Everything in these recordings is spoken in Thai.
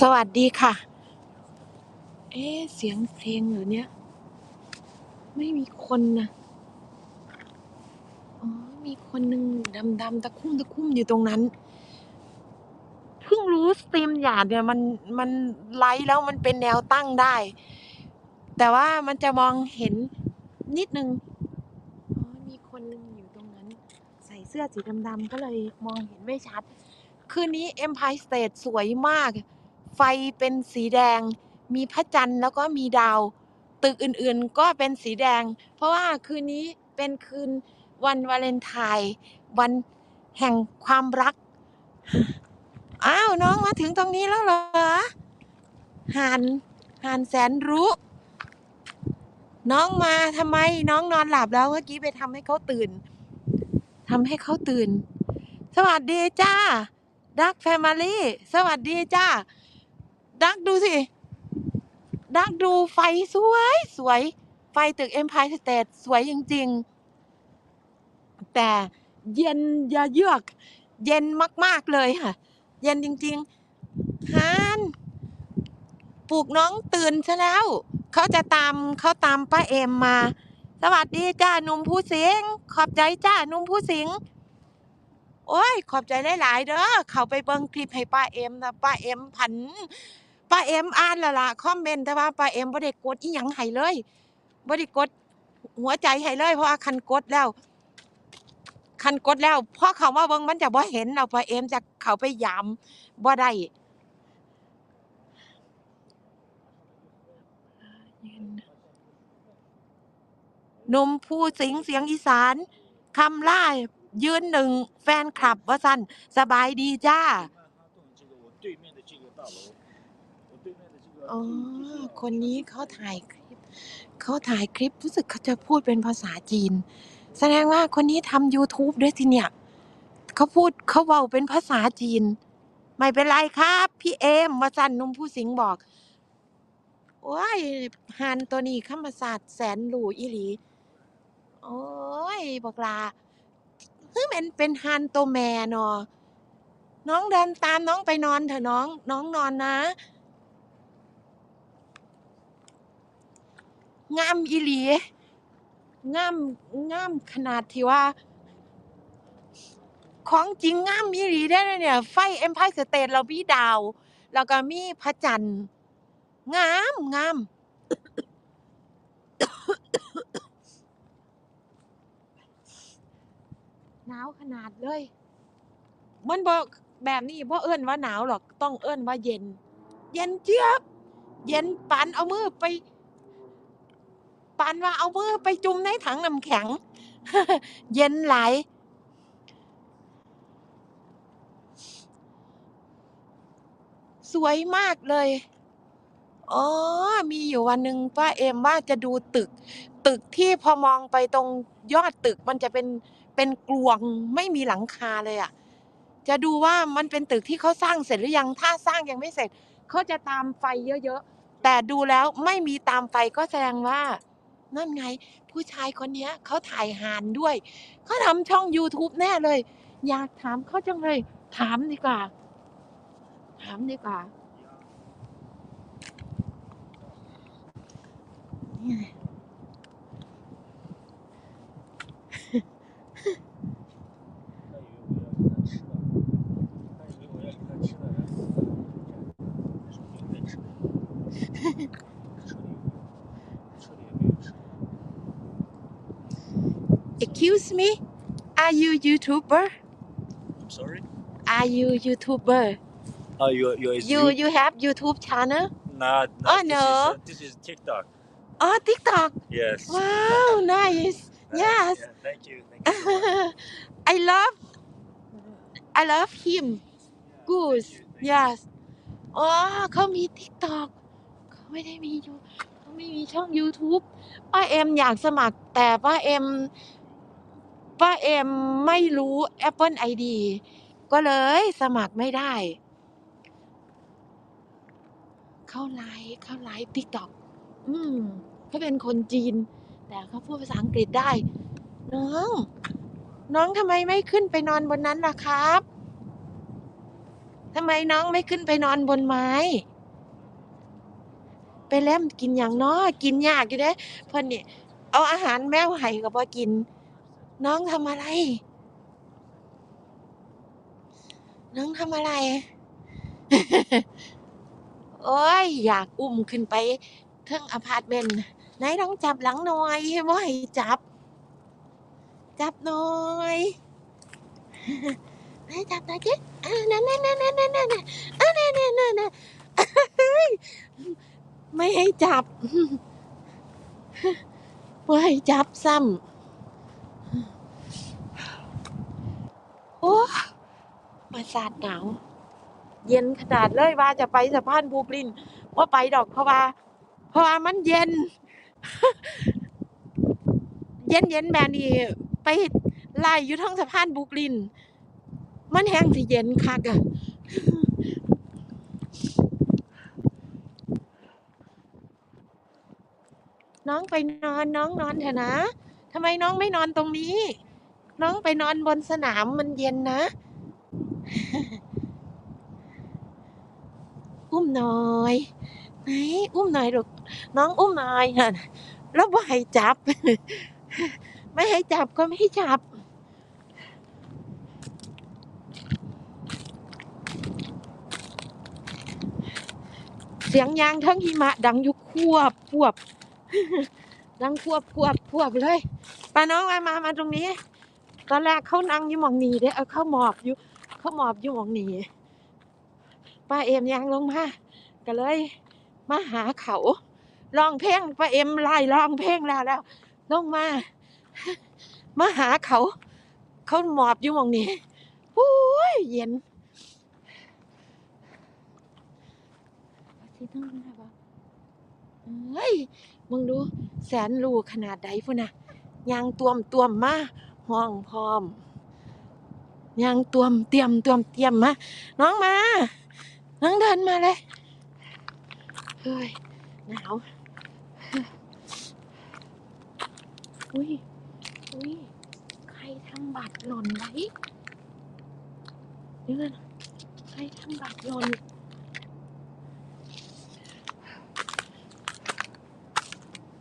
สวัสดีค่ะ เอ๊เสียงเพลงเหรอเนี่ย ไม่มีคนนะอ๋อ มีคนหนึ่งดำๆตะคุ่มตะคุ่มอยู่ตรงนั้น เพิ่งรู้สตรีมหยาดเนี่ยมันมันไลฟ์แล้วมันเป็นแนวตั้งได้ แต่ว่ามันจะมองเห็นนิดนึง อ๋อ มีคนหนึ่งอยู่ตรงนั้น ใส่เสื้อสีดำๆก็เลยมองเห็นไม่ชัดคืนนี้ Empire State สวยมาก ฟเป็นสีแดง มีพระจันทร์แล้วก็มีดาว ตึกอื่นๆก็เป็นสีแดง เพราะว่าคืนนี้เป็นคืนวันวาเลนไทน์วันแห่งความรัก อ้าวน้องมาถึงตรงนี้แล้วเหรอห่านหานแสนรู้ น้องมาทำไมน้องนอนหลับแล้วเมื่อกี้ไปทำให้เขาตื่นทำให้เขาตื่น สวัสดีจ้าดักแฟมิลี่ สวัสดีจ้า ดักดูสิ ดักดูไฟสวยสวย ไฟตึก Empire State สวยจริง ๆ แต่เย็นอยาเยือก เย็นมาก ๆ เลยค่ะ เย็นจริงๆฮานปลุกน้องตื่นซะแล้ว เขาจะตามเขาตามป้าเอ็มมา สวัสดีจ้าหนุ่มผู้สิง ขอบใจจ้าหนุ่มผู้สิงโอ้ย ขอบใจหลาย ๆ เด้อ เขาไปเบิ่งคลิปให้ป้าเอ็มนะป้าเอ็มผัน ป้าเอ็มอ่านและล่ะคอมเมนต์แต่ว่าป้าเอ็มบ่ได้กดอีหยังให้เลยบ่ได้กดหัวใจให้เลย เพราะว่าคันกดแล้ว คันกดแล้วพอเขามาเบิ่งมันจะบ่เห็นแล้วป้าเอ็มจะเข้าไปยามบ่ได้หนุ่มผู้สิงเสียงอีสานคำล่ายืนหนึ่งแฟนคลับว่าซั่นสบายดีจ้า 这个我对面的这个大楼，我对面的这个 อ๋อ คนนี้เขาถ่ายคลิปเขาถ่ายคลิปรู้สึกเขาจะพูดเป็นภาษาจีน แสดงว่าคนนี้ทำ YouTube ด้วยทีเนี่ย เขาพูดเขาเว้าเป็นภาษาจีน ไม่เป็นไรครับ พี่เอมมาสั่นนุ่มผู้สิงห์บอก โอ้ยหานตัวนี้คำศาสตร์แสนหรูอีหลี โอ้ยบอกลาคือมันเป็นหานตัวแม่เนาะน้องเดินตามน้องไปนอนเถอะน้อง น้องนอนนะ งามอีหลีงามงามขนาดที่ว่า ของจริงงามอีหลีได้เลยเนี่ย ไฟ Empire State เรามีดาว แล้วก็มีพระจันทร์งามงามหนาวขนาดเลย มันบ่แบบนี้บ่เอิ้นว่าหนาวหรอก ต้องเอิ้นว่าเย็น เย็นเจี๊ยบ เย็นปานเอามือไป ปานว่าเอามือไปจุ่มในถังน้ำแข็ง เย็นไหลสวยมากเลย อ๋อ มีอยู่วันหนึ่งป้าเอมว่าจะดูตึก ตึกที่พอมองไปตรงยอดตึกมันจะเป็นเป็นกลวงไม่มีหลังคาเลยอะ่ะ จะดูว่ามันเป็นตึกที่เขาสร้างเสร็จหรือยัง ถ้าสร้างยังไม่เสร็จเขาจะตามไฟเยอะๆ แต่ดูแล้วไม่มีตามไฟก็แสดงว่า นั่นไง ผู้ชายคนนี้เขาถ่ายหานด้วยเขาทำช่อง YouTube แน่เลย อยากถามเขาจังเลย ถามดีกว่า ถามดีกว่านี่ Excuse me Are you YouTuber I'm sorry. Are you YouTuber Oh, you you is You you have YouTube channel Nah, nah, Oh, this no. Is, uh, this is TikTok. Oh TikTok Yes. Wow nice Nice, yes yeah, thank you. Thank you. so much. I love I love him Good Thank you, thank you. yes อ๋อเขามี TikTok เขาไม่ได้มียูเขาไม่มีช่อง YouTube ป้าเอ็มอยากสมัคร แต่ป้าเอ็ม ป้าเอ็มไม่รู้ Apple ID ก็เลยสมัครไม่ได้ เข้าไลฟ์เข้าไลฟ์ TikTok อืมเขาเป็นคนจีน แต่เขาพูดภาษาอังกฤษได้ น้อง น้องทำไมไม่ขึ้นไปนอนบนนั้นล่ะครับทำไมน้องไม่ขึ้นไปนอนบนไม้ ไปเล่มกินอย่างน้อกินยากอยู่เด้เพิ่นนี่เอาอาหารแมวให้ก็บ่กิน น้องทำอะไร น้องทำอะไร โอ้ย อยากอุ้มขึ้นไปเทิงอพาร์ตเมนต์ไหนน้องจับหลังหน่อยบ่ให้จับ จับหน่อยไหนจับหน่อยจิอ่านั่นนั่นนั่นนั่นนั่นนั่นอ่านั่นนั่นนั่นนั่นไม่ให้จับไม่ให้จับซ้ำ โอ้มาสาดหนาว เย็นขนาดเลยว่าจะไปสะพานบูกลินว่าไปดอกเพราะว่า เพราะว่ามันเย็น เย็นเย็นแบบนี้ไปไล่อยู่ทั้งสะพานบุกลิน มันแห้งสิเย็นคักอะน้องไปนอนน้องนอนเถอะนะทำไมน้องไม่นอนตรงนี้ น้องไปนอนบนสนามมันเย็นนะ อุ้มหน่อยไหนอุ้มหน่อยลูกน้องอุ้มหน่อยฮะแล้วไม่ให้จับ ไม่ให้จับก็ไม่ให้จับเสียงยางทั้งหิมะ ดังอยู่ควบควบ ดังควบควบควบเลยป้าน้องมามามาตรงนี้ ตอนแรกเขานั่งอยู่หมองนี้เด้อเอาเขาหมอบอยู่เขาหมอบอยู่หมองนี้ป้าเอ็มยางลงมาก็เลย มาหาเขาร้องเพลงป้าเอ็มไล่ร้องเพลงแล้วแล้วลงมามาหาเขา เขาหมอบอยู่หมองนี้โอ้ยเย็นที่ต้องนะบ่เฮ้ยมึงดูแสนรูขนาดใดพุ่นน่ะยางตวมตวมมา ห้องพร้อมยางตวมเตรียมตวมเตรียมมาน้องมาน้องเดินมาเลยเฮ้ยหนาวอุ้ยอุ้ยใครทำบัตรหล่นไว้เดี๋ยวก่อนใครทำบัตรหล่น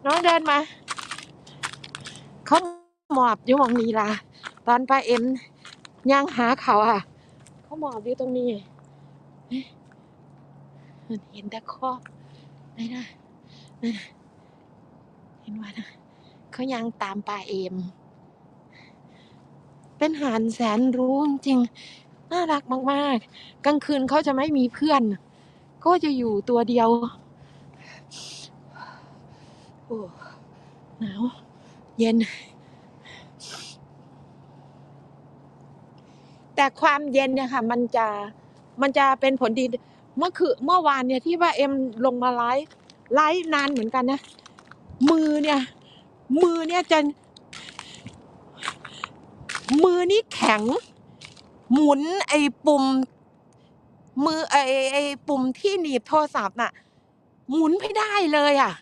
น้องเดินมาเขา หมอบอยู่มองนี้ล่ะ ตอนป้าเอ็มย่างหาเขาอะ เขาหมอบอยู่ตรงนี้เอ๊ะเห็นแต่คอไหนนะนั่นะเห็นว่านะเขายังตามป้าเอ็มเป็นหานแสนรู้จริงน่ารักมาก ๆ กลางคืนเขาจะไม่มีเพื่อน ก็จะอยู่ตัวเดียว โอ้หนาว เย็น แต่ความเย็นเนี่ยค่ะ มันจะมันจะเป็นผลดีเมื่อคือเมื่อวานเนี่ยที่ว่าเอ็มลงมาไลฟ์ไลฟ์นานเหมือนกันนะ มือเนี่ย มือเนี่ยจะ มือนี่แข็ง หมุนไอ้ปุ่ม มือไอ้ไอ้ปุ่มที่หนีบโทรศัพท์น่ะ หมุนไม่ได้เลยอะ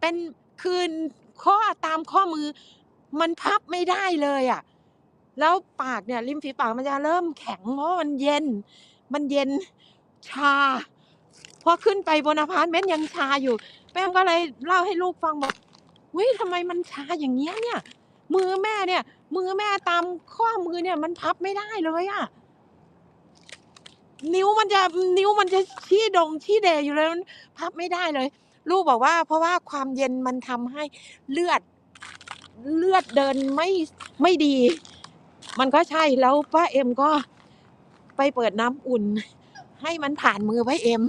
เป็นคืนข้อตามข้อมือ มันพับไม่ได้เลยอะ แล้วปากเนี่ยริมฝีปากมันจะเริ่มแข็ง เพราะมันเย็น มันเย็นชาพอขึ้นไปบนอพาร์ตเมนต์ยังชาอยู่แป้งก็เลยเล่าให้ลูกฟังบอกเฮ้ยทำไมมันชาอย่างเงี้ยเนี่ย มือแม่เนี่ย มือแม่ตามข้อมือเนี่ยมันพับไม่ได้เลยอะนิ้วมันจะนิ้วมันจะชี้ดงชี้เดอยู่เลยมันพับไม่ได้เลย ลูกบอกว่า เพราะว่าความเย็นมันทำให้เลือดเลือดเดินไม่ไม่ดี มันก็ใช่แล้วป้าเอ็มก็ไปเปิดน้ำอุ่น ให้มันผ่านมือป้าเอ็ม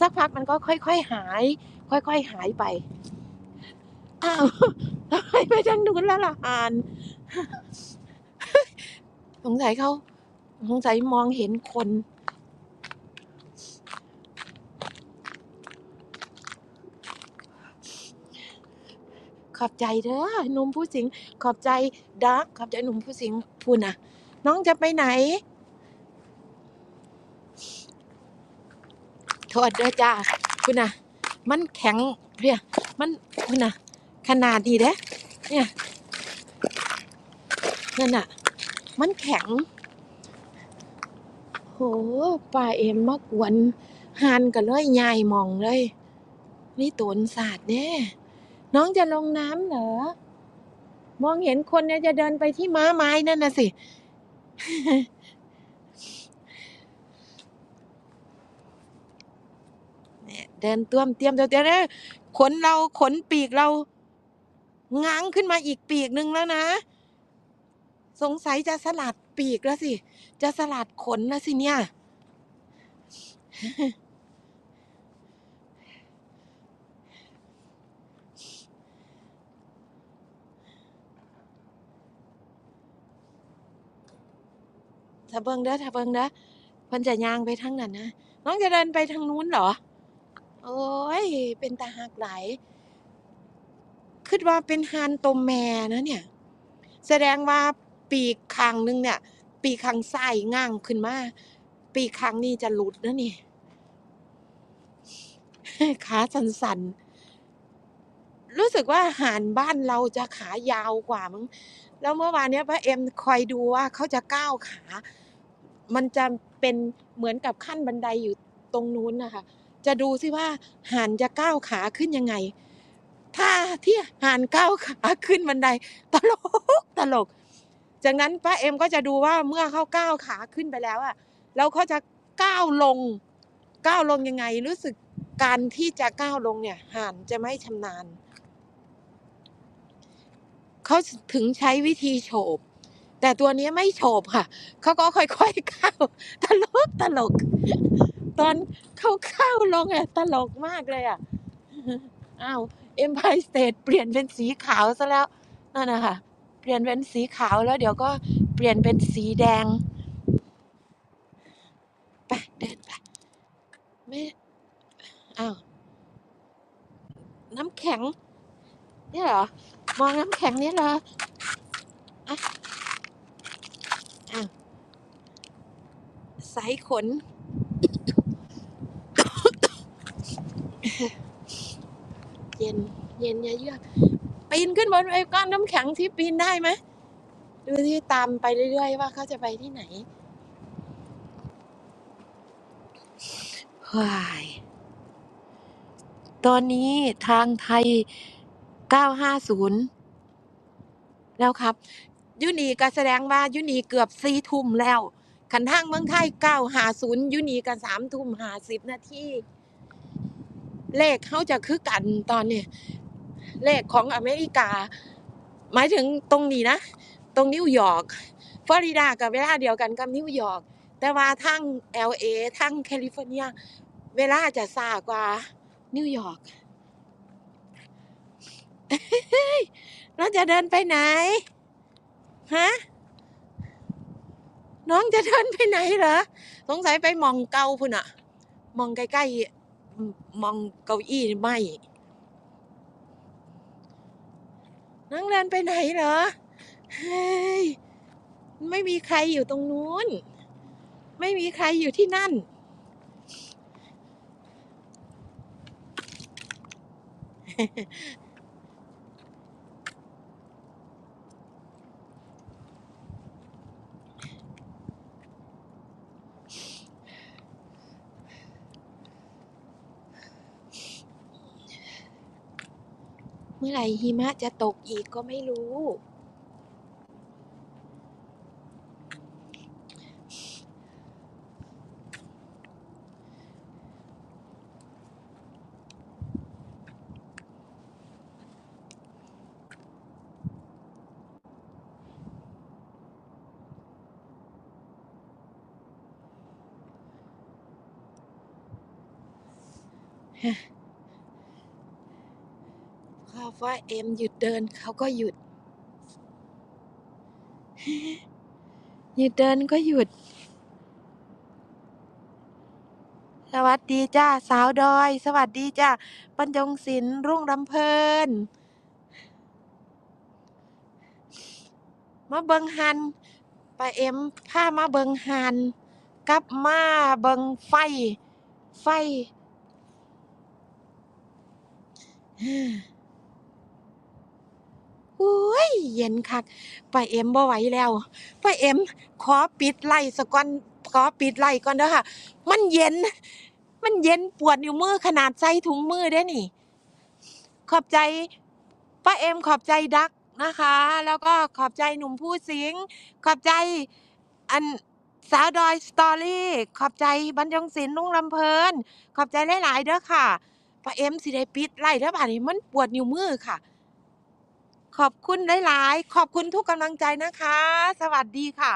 สักพักมันก็ค่อยๆหาย ค่อยๆหายไปอ้าวทำไมไปทางนู้นแล้วล่ะอ่านสงสัยเขาสงสัยมองเห็นคน ขอบใจเด้อหนุ่มผู้สิงขอบใจดักขอบใจหนุ่มผู้สิงพูดนะน้องจะไปไหน โทษเด้อจ้าคุณนะมันแข็งเพียมันคุณนะขนาดดีเด้เนี่ยนั่นน่ะมันแข็งโป้าเอ็มมากวนหานกันเลยยายหมองเลย นี่ตนศาสตร์แน่ น้องจะลงน้ำเหรอ มองเห็นคนเนี่ยจะเดินไปที่ม้าไม้นั่นน่ะสิเนี่ยเดินต้วมเตรียมเดี๋ยวนะขนเราขนปีกเราง้างขึ้นมาอีกปีกหนึ่งแล้วนะ สงสัยจะสลัดปีกแล้วสิ จะสลัดขนแล้วสิเนี่ย ถ้าเบิ่งเด้อถ้าเบิ่งเด้อเพิ่นจะย่างไปทางนั้นนะน้องจะเดินไปทางนู้นเหรอ โอ้ย เป็นตาหักหลายคิดว่าเป็นฮานตมแม่นะเนี่ย แสดงว่าปีกข้างหนึงเนี่ย ปีกข้างซ้ายง้างขึ้นมา ปีกข้างนี้จะหลุดนะนี่ ขาสั่นๆ รู้สึกว่าห่านบ้านเราจะขายาวกว่ามั้งแล้วเมื่อวานเนี้ยป้าเอ็มคอยดูว่าเขาจะก้าวขา มันจะเป็นเหมือนกับขั้นบันไดอยู่ตรงนู้นนะคะจะดูซิว่าห่านจะก้าวขาขึ้นยังไง ถ้าที่ห่านก้าวขาขึ้นบันได ตลกตลก จากนั้นป้าเอ็มก็จะดูว่าเมื่อเขาก้าวขาขึ้นไปแล้วอะแล้วเขาจะก้าวลงก้าวลงยังไง รู้สึกการที่จะก้าวลงเนี่ยห่านจะไม่ชำนาญ เขาถึงใช้วิธีโฉบ แต่ตัวนี้ไม่โฉบค่ะ เขาก็ค่อยๆก้าวตลกตลก ตอนเขาก้าลงอะตลกมากเลยอะอ้าวเอ็มพายสเตทเปลี่ยนเป็นสีขาวซะแล้วนั่นนะคะเปลี่ยนเป็นสีขาวแล้วเดี๋ยวก็เปลี่ยนเป็นสีแดงไปเดินไปไม่อ้าวน้ำแข็ง เนี่ยเหรอ มองน้ำแข็งนี่เหรออะอ้าวสายขน เย็น เย็นเยือกปีนขึ้นบนไอ้ก้อนน้ำแข็งที่ปีนได้ไหมดูที่ตามไปเรื่อยๆว่าเขาจะไปที่ไหนว้ายตอนนี้ทางไทย 950 แล้วครับยุนีก็แสดงว่ายุนีเกือบสี่ทุ่มแล้วขันทางเมืองไทย950ยุนีก็สามทุ่มห้าสิบนาทีเลขเขาจะคือกันตอนนี้เลขของอเมริกา หมายถึงตรงนี้นะ ตรงนิวยอร์กฟลอริดากับเวลาเดียวกันกับนิวยอร์กแต่ว่าทั้ง LA ทั้งแคลิฟอร์เนีย เวลาจะซากว่านิวยอร์ก เราจะเดินไปไหน ฮะ น้องจะเดินไปไหนเหรอ สงสัยไปมองเกาพุ่นอะมองใกล้ๆ มองเก้าอี้ไม่น้องเดินไปไหนเหรอ เฮ้ย ไม่มีใครอยู่ตรงนู้น ไม่มีใครอยู่ที่นั่น มื่อไหร่หิมะจะตกอีกก็ไม่รู้พอ ว่าเอ็มหยุดเดินเขาก็หยุด หยุดเดินก็หยุด สวัสดีจ้าสาวดอย สวัสดีจ้าปัญจงศิลป์รุ่งรำเพลิน มาเบิงฮันไปเอ็มพามาเบิงฮันกลับมาเบิงไฟ ไฟ อุ้ยเย็นคักป้าเอ็มบ่ไหวแล้วป้าเอ็มขอปิดไลฟ์ซะก่อนขอปิดไลฟ์ก่อนเด้อค่ะ มันเย็น มันเย็นปวดนิ้วมือขนาดใส่ถุงมือเด้นี่ ขอบใจป้าเอ็มขอบใจดักนะคะ แล้วก็ขอบใจหนุ่มผู้สิง ขอบใจอันสาวดอยสตอรี่ ขอบใจบรรยงศิลป์ลุงลำเพลิน ขอบใจหลาย ๆ เด้อค่ะป้าเอ็มสิได้ปิดไลฟ์เด้อบัดนี้มันปวดนิ้วมือค่ะ ขอบคุณหลาย ๆ ขอบคุณทุกกำลังใจนะคะ สวัสดีค่ะ